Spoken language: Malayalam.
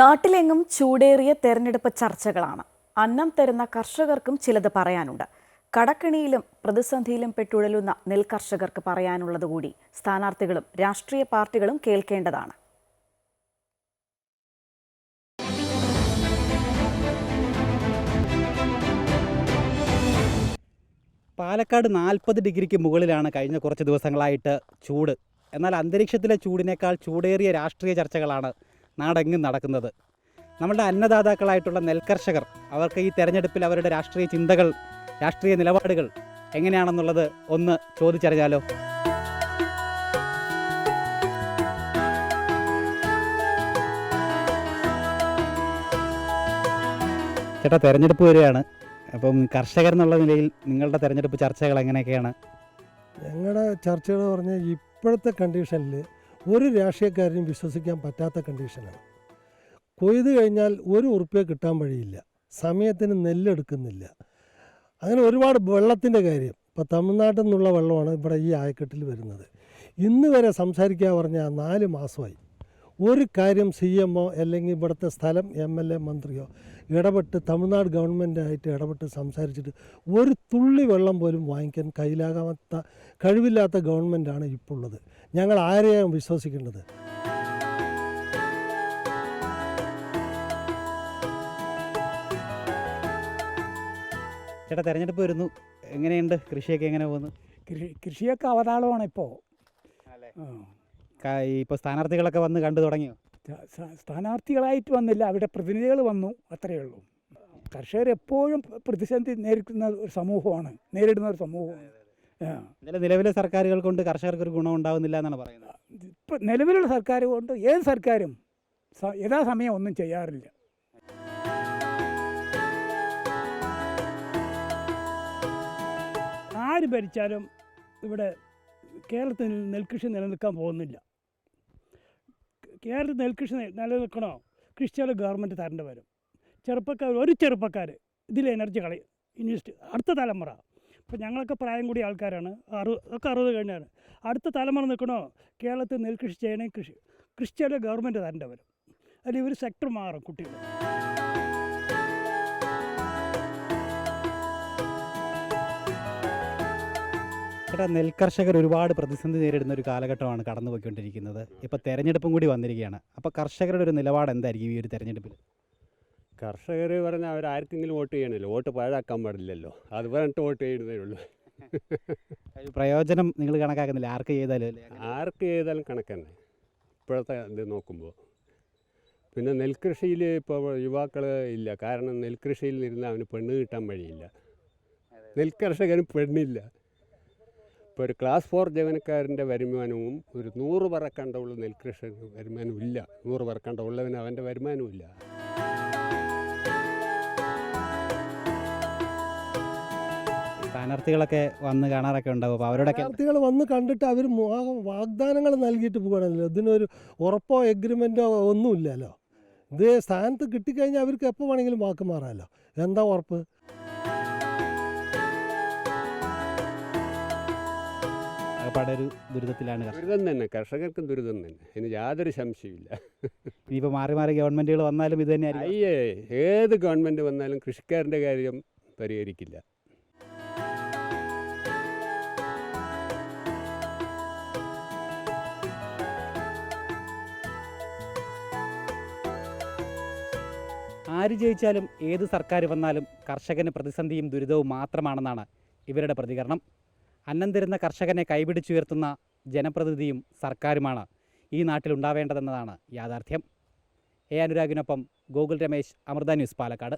നാട്ടിലെങ്ങും ചൂടേറിയ തെരഞ്ഞെടുപ്പ് ചർച്ചകളാണ്. അന്നം തരുന്ന കർഷകർക്കും ചിലത് പറയാനുണ്ട്. കടക്കിണിയിലും പ്രതിസന്ധിയിലും പെട്ടുഴലുന്ന നെൽകർഷകർക്ക് പറയാനുള്ളത് കൂടി സ്ഥാനാർത്ഥികളും രാഷ്ട്രീയ പാർട്ടികളും കേൾക്കേണ്ടതാണ്. പാലക്കാട് നാൽപ്പത് ഡിഗ്രിക്ക് മുകളിലാണ് കഴിഞ്ഞ കുറച്ച് ദിവസങ്ങളായിട്ട് ചൂട്. എന്നാൽ അന്തരീക്ഷത്തിലെ ചൂടിനേക്കാൾ ചൂടേറിയ രാഷ്ട്രീയ ചർച്ചകളാണ് നാടെങ്ങും നടക്കുന്നത്. നമ്മുടെ അന്നദാതാക്കളായിട്ടുള്ള നെൽകർഷകർ അവർക്ക് ഈ തെരഞ്ഞെടുപ്പിൽ അവരുടെ രാഷ്ട്രീയ ചിന്തകൾ രാഷ്ട്രീയ നിലപാടുകൾ എങ്ങനെയാണെന്നുള്ളത് ഒന്ന് ചോദിച്ചറിഞ്ഞാലോ? ചേട്ടാ തെരഞ്ഞെടുപ്പ് വരികയാണ്. അപ്പം കർഷകർ എന്നുള്ള നിലയിൽ നിങ്ങളുടെ തെരഞ്ഞെടുപ്പ് ചർച്ചകൾ എങ്ങനെയൊക്കെയാണ്? ഞങ്ങളുടെ ചർച്ചകൾ പറഞ്ഞാൽ ഇപ്പോഴത്തെ കണ്ടീഷനിൽ ഒരു രാഷ്ട്രീയക്കാരനും വിശ്വസിക്കാൻ പറ്റാത്ത കണ്ടീഷനാണ് കൊയ്ത് കഴിഞ്ഞാൽ ഒരു ഉറുപ്പ്യ കിട്ടാൻ വഴിയില്ല. സമയത്തിന് നെല്ലെടുക്കുന്നില്ല. അങ്ങനെ ഒരുപാട് വെള്ളത്തിന്റെ കാര്യം. ഇപ്പോൾ തമിഴ്നാട്ടിൽ നിന്നുള്ള വെള്ളമാണ് ഇവിടെ ഈ ആയക്കെട്ടിൽ വരുന്നത്. ഇന്ന് വരെ സംസാരിക്കാൻ പറഞ്ഞാൽ നാല് മാസമായി. ഒരു കാര്യം സി എം ഒ അല്ലെങ്കിൽ ഇവിടുത്തെ സ്ഥലം എം എൽ എ മന്ത്രിയോ ഇടപെട്ട് തമിഴ്നാട് ഗവൺമെന്റായിട്ട് ഇടപെട്ട് സംസാരിച്ചിട്ട് ഒരു തുള്ളി വെള്ളം പോലും വാങ്ങിക്കാൻ കയ്യിലാകാത്ത കഴിവില്ലാത്ത ഗവൺമെന്റാണ് ഇപ്പോൾ ഉള്ളത് ഞങ്ങൾ ആരെയാണ് വിശ്വസിക്കേണ്ടത്? ചേട്ടാ തെരഞ്ഞെടുപ്പ് വരുന്നു. എങ്ങനെയുണ്ട്? കൃഷിയൊക്കെ എങ്ങനെ പോകുന്നു? കൃഷി കൃഷിയൊക്കെ അവതാളമാണ് ഇപ്പോൾ. ഇപ്പോൾ സ്ഥാനാർത്ഥികളൊക്കെ വന്ന് കണ്ടു തുടങ്ങിയോ? സ്ഥാനാർത്ഥികളായിട്ട് വന്നില്ല. അവിടെ പ്രതിനിധികൾ വന്നു അത്രയേ ഉള്ളൂ. കർഷകർ എപ്പോഴും പ്രതിസന്ധി നേരിടുന്ന ഒരു സമൂഹമാണ് നേരിടുന്ന ഒരു സമൂഹമാണ്. നിലവിലെ സർക്കാരുകൾ കൊണ്ട് കർഷകർക്ക് ഒരു ഗുണം ഉണ്ടാവുന്നില്ല എന്നാണ് പറയുന്നത്. ഇപ്പം നിലവിലുള്ള സർക്കാർ കൊണ്ട് ഏത് സർക്കാരും യഥാസമയം ഒന്നും ചെയ്യാറില്ല. ആര് ഭരിച്ചാലും ഇവിടെ കേരളത്തിൽ നെൽകൃഷി നിലനിൽക്കാൻ പോകുന്നില്ല. കേരളത്തിൽ നെൽകൃഷി നിലനിൽക്കണോ? കൃഷിയുടെ ഗവൺമെന്റ് തരേണ്ടി വരും. ചെറുപ്പക്കാർ ഒരു ചെറുപ്പക്കാർ ഇതിൽ എനർജി കളി ഇൻവെസ്റ്റ് അടുത്ത തലമുറ. ഇപ്പോൾ ഞങ്ങളൊക്കെ പ്രായം കൂടിയ ആൾക്കാരാണ്. അറു ഒക്കെ അറുപത് കഴിഞ്ഞാണ്. അടുത്ത തലമുറ നിൽക്കണോ? കേരളത്തിൽ നെൽകൃഷി ചെയ്യണേ കൃഷി കൃഷിയുടെ ഗവൺമെന്റ് തരേണ്ടി വരും. അല്ലെങ്കിൽ ഒരു സെക്ടർ മാറും കുട്ടികൾ ചേട്ടാ നെൽകർഷകർ ഒരുപാട് പ്രതിസന്ധി നേരിടുന്ന ഒരു കാലഘട്ടമാണ് കടന്നു പോയിക്കൊണ്ടിരിക്കുന്നത് ഇപ്പോൾ തെരഞ്ഞെടുപ്പും കൂടി വന്നിരിക്കുകയാണ്. അപ്പോൾ കർഷകരുടെ ഒരു നിലപാട് എന്തായിരിക്കും ഈ ഒരു തെരഞ്ഞെടുപ്പിൽ കർഷകർ പറഞ്ഞാൽ അവരാർക്കെങ്കിലും വോട്ട് ചെയ്യണമല്ലോ വോട്ട് പാഴാക്കാൻ പാടില്ലല്ലോ. അത് പറഞ്ഞിട്ട് വോട്ട് ചെയ്യുന്നതേ ഉള്ളൂ. പ്രയോജനം നിങ്ങൾ കണക്കാക്കുന്നില്ല? ആർക്ക് ചെയ്താലും ആർക്ക് ചെയ്താലും കണക്ക് തന്നെ ഇപ്പോഴത്തെ ഇത് നോക്കുമ്പോൾ പിന്നെ നെൽകൃഷിയിൽ ഇപ്പോൾ യുവാക്കൾ ഇല്ല. കാരണം നെൽകൃഷിയിൽ നിന്ന് അവന് പെണ്ണ് കിട്ടാൻ വഴിയില്ല. നെൽകർഷകന് പെണ്ണില്ല. ഇപ്പോൾ ഒരു ക്ലാസ് ഫോർ ജീവനക്കാരന്റെ വരുമാനവും ഒരു നൂറ് പറക്കണ്ടുള്ള നെൽകൃഷി വരുമാനവും ഇല്ല. നൂറ് പറക്കണ്ട ഉള്ളവന് അവന്റെ വരുമാനവും ഇല്ല. സ്ഥാനാർത്ഥികളൊക്കെ വന്ന് കാണാറൊക്കെ ഉണ്ടാവും. അപ്പോൾ അവരോടൊക്കെ സ്ഥാനാർത്ഥികൾ വന്ന് കണ്ടിട്ട് അവർ വാഗ്ദാനങ്ങൾ നൽകിയിട്ട് പോകണമല്ലോ ഇതിനൊരു ഉറപ്പോ എഗ്രിമെന്റോ ഒന്നുമില്ലല്ലോ. ഇത് സ്ഥാനത്ത് കിട്ടിക്കഴിഞ്ഞാൽ അവർക്ക് എപ്പോൾ വേണമെങ്കിലും വാക്ക് മാറാമല്ലോ എന്താ ഉറപ്പ്? ഒരു ദുരിതത്തിലാണ് കർഷകർ. ദുരിതം തന്നെ കർഷകർക്കും ദുരിതം തന്നെ. ഇനി യാതൊരു സംശയമില്ല ഇനിയിപ്പോൾ മാറി മാറി ഗവൺമെന്റുകൾ വന്നാലും ഇത് തന്നെയായിരിക്കും അയ്യേ ഏത് ഗവൺമെന്റ് വന്നാലും കൃഷിക്കാരന്റെ കാര്യം പരിഹരിക്കില്ല. ആര് ജയിച്ചാലും ഏത് സർക്കാർ വന്നാലും കർഷകന് പ്രതിസന്ധിയും ദുരിതവും മാത്രമാണെന്നാണ് ഇവരുടെ പ്രതികരണം. അന്നം തരുന്ന കർഷകനെ കൈപിടിച്ചുയർത്തുന്ന ജനപ്രതിനിധിയും സർക്കാരുമാണ് ഈ നാട്ടിലുണ്ടാവേണ്ടതെന്നതാണ് യാഥാർത്ഥ്യം. എ അനുരാഗിനൊപ്പം ഗോകുൽ രമേശ് അമൃത ന്യൂസ് പാലക്കാട്.